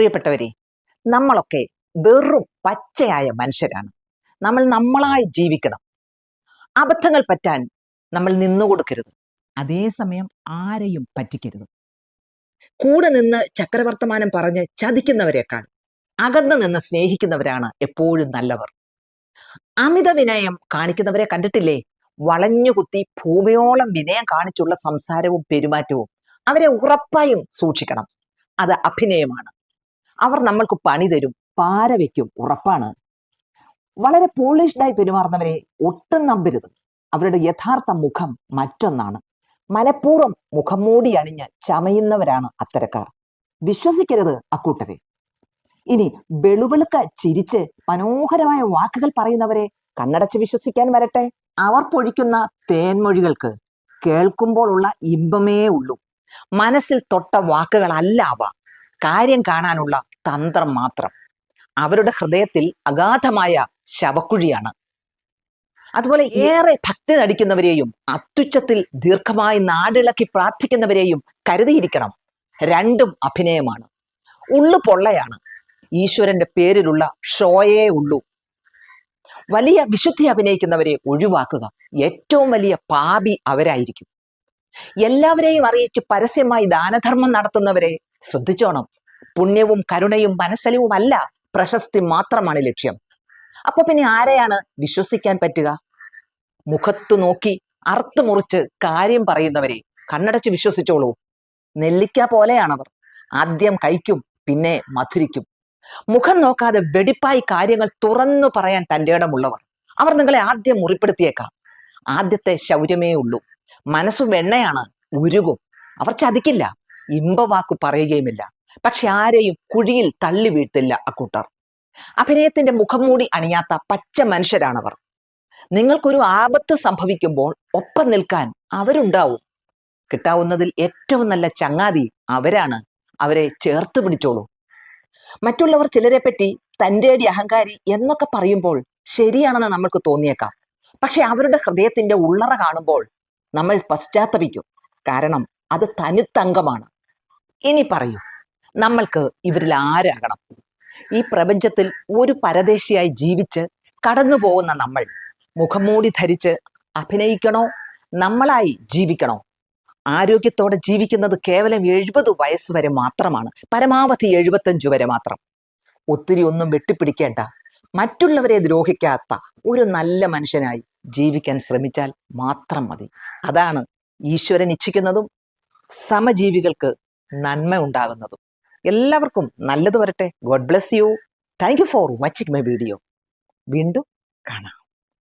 പ്രിയപ്പെട്ടവരെ നമ്മളൊക്കെ വെറും പച്ചയായ മനുഷ്യരാണ്. നമ്മൾ നമ്മളായി ജീവിക്കണം. അബദ്ധങ്ങൾ പറ്റാൻ നമ്മൾ നിന്നു നിന്നുകൊടുക്കരുത് അതേസമയം ആരെയും പറ്റിക്കരുത്. കൂടെ നിന്ന് ചക്രവർത്തമാനം പറഞ്ഞ് ചതിക്കുന്നവരെക്കാൾ അകന്നു നിന്ന് സ്നേഹിക്കുന്നവരാണ് എപ്പോഴും നല്ലവർ. അമിത വിനയം കാണിക്കുന്നവരെ കണ്ടിട്ടില്ലേ? വളഞ്ഞുകുത്തി ഭൂമിയോളം വിനയം കാണിച്ചുള്ള സംസാരവും പെരുമാറ്റവും അവരെ ഉറപ്പായും സൂക്ഷിക്കണം. അത് അഭിനയമാണ്. അവർ നമ്മൾക്ക് പണി തരും പാര വയ്ക്കും ഉറപ്പാണ്. വളരെ പോളിഷ്ഡായി പെരുമാറുന്നവരെ ഒട്ടും നമ്പരുത്. അവരുടെ യഥാർത്ഥ മുഖം മറ്റൊന്നാണ്. മനഃപൂർവം മുഖം മൂടി അണിഞ്ഞ് ചമയുന്നവരാണ് അത്തരക്കാർ. വിശ്വസിക്കരുത് അക്കൂട്ടരെ. ഇനി വെളുവെളുക്ക ചിരിച്ച് മനോഹരമായ വാക്കുകൾ പറയുന്നവരെ കണ്ണടച്ച് വിശ്വസിക്കാൻ വരട്ടെ. അവർ പൊഴിക്കുന്ന തേൻമൊഴികൾക്ക് കേൾക്കുമ്പോഴുള്ള ഇമ്പമേ ഉള്ളൂ. മനസ്സിൽ തൊട്ട വാക്കുകളല്ല അവ. കാര്യം കാണാനുള്ള തന്ത്രം മാത്രം. അവരുടെ ഹൃദയത്തിൽ അഗാധമായ ശവക്കുഴിയാണ്. അതുപോലെ ഏറെ ഭക്തി നടിക്കുന്നവരെയും അത്യുച്ചത്തിൽ ദീർഘമായി നാടിളക്കി പ്രാർത്ഥിക്കുന്നവരെയും കരുതിയിരിക്കണം. രണ്ടും അഭിനയമാണ്. ഉള്ളു പൊള്ളയാണ്. ഈശ്വരന്റെ പേരിലുള്ള ഷോയേ ഉള്ളൂ. വലിയ വിശുദ്ധി അഭിനയിക്കുന്നവരെ ഒഴിവാക്കുക ഏറ്റവും വലിയ പാപി അവരായിരിക്കും. എല്ലാവരെയും അറിയിച്ച് പരസ്യമായി ദാനധർമ്മം നടത്തുന്നവരെ ശ്രദ്ധിച്ചോണം. പുണ്യവും കരുണയും മനസ്സലിവും അല്ല പ്രശസ്തി മാത്രമാണ് ലക്ഷ്യം. അപ്പൊ പിന്നെ ആരെയാണ് വിശ്വസിക്കാൻ പറ്റുക? മുഖത്തു നോക്കി അർത്തു മുറിച്ച് കാര്യം പറയുന്നവരെ കണ്ണടച്ച് വിശ്വസിച്ചോളൂ. നെല്ലിക്ക പോലെയാണവർ. ആദ്യം കഴിക്കും പിന്നെ മധുരിക്കും. മുഖം നോക്കാതെ വെടിപ്പായി കാര്യങ്ങൾ തുറന്നു പറയാൻ തന്റെ ഇടമുള്ളവർ. അവർ നിങ്ങളെ ആദ്യം മുറിപ്പെടുത്തിയേക്കാം. ആദ്യത്തെ ശൗര്യമേ ഉള്ളൂ. മനസ്സു വെണ്ണയാണ് ഉരുകും. അവർ ചതിക്കില്ല. ഇമ്പവാക്കു പറയുകയുമില്ല. പക്ഷെ ആരെയും കുഴിയിൽ തള്ളി വീഴ്ത്തില്ല അക്കൂട്ടർ അഭിനയത്തിന്റെ മുഖം മൂടി അണിയാത്ത പച്ച മനുഷ്യരാണവർ. നിങ്ങൾക്കൊരു ആപത്ത് സംഭവിക്കുമ്പോൾ ഒപ്പം നിൽക്കാൻ അവരുണ്ടാവും. കിട്ടാവുന്നതിൽ ഏറ്റവും നല്ല ചങ്ങാതി അവരാണ്. അവരെ ചേർത്ത് പിടിച്ചോളൂ. മറ്റുള്ളവർ ചിലരെ പറ്റി തന്റെടി അഹങ്കാരി എന്നൊക്കെ പറയുമ്പോൾ ശരിയാണെന്ന് നമ്മൾക്ക് തോന്നിയേക്കാം. പക്ഷെ അവരുടെ ഹൃദയത്തിന്റെ ഉള്ളറ കാണുമ്പോൾ നമ്മൾ പശ്ചാത്തപിക്കും. കാരണം അത് തനിത്തങ്കമാണ്. ഇനി പറയൂ. നമ്മൾക്ക് ഇവരിൽ ആരാകണം? ഈ പ്രപഞ്ചത്തിൽ ഒരു പരദേശിയായി ജീവിച്ച് കടന്നു പോകുന്ന നമ്മൾ മുഖംമൂടി ധരിച്ച് അഭിനയിക്കണോ? നമ്മളായി ജീവിക്കണോ? ആരോഗ്യത്തോടെ ജീവിക്കുന്നത് കേവലം എഴുപത് വയസ്സ് വരെ മാത്രമാണ്. പരമാവധി എഴുപത്തഞ്ചു വരെ മാത്രം. ഒത്തിരി ഒന്നും വെട്ടിപ്പിടിക്കേണ്ട മറ്റുള്ളവരെ ദ്രോഹിക്കാത്ത ഒരു നല്ല മനുഷ്യനായി ജീവിക്കാൻ ശ്രമിച്ചാൽ മാത്രം മതി. അതാണ് ഈശ്വരൻ ഇച്ഛിക്കുന്നതും സമജീവികൾക്ക് നന്മ ഉണ്ടാകുന്നതും. എല്ലാവർക്കും നല്ലത് വരട്ടെ. God bless you thank you for watching my video വീണ്ടും കാണാം.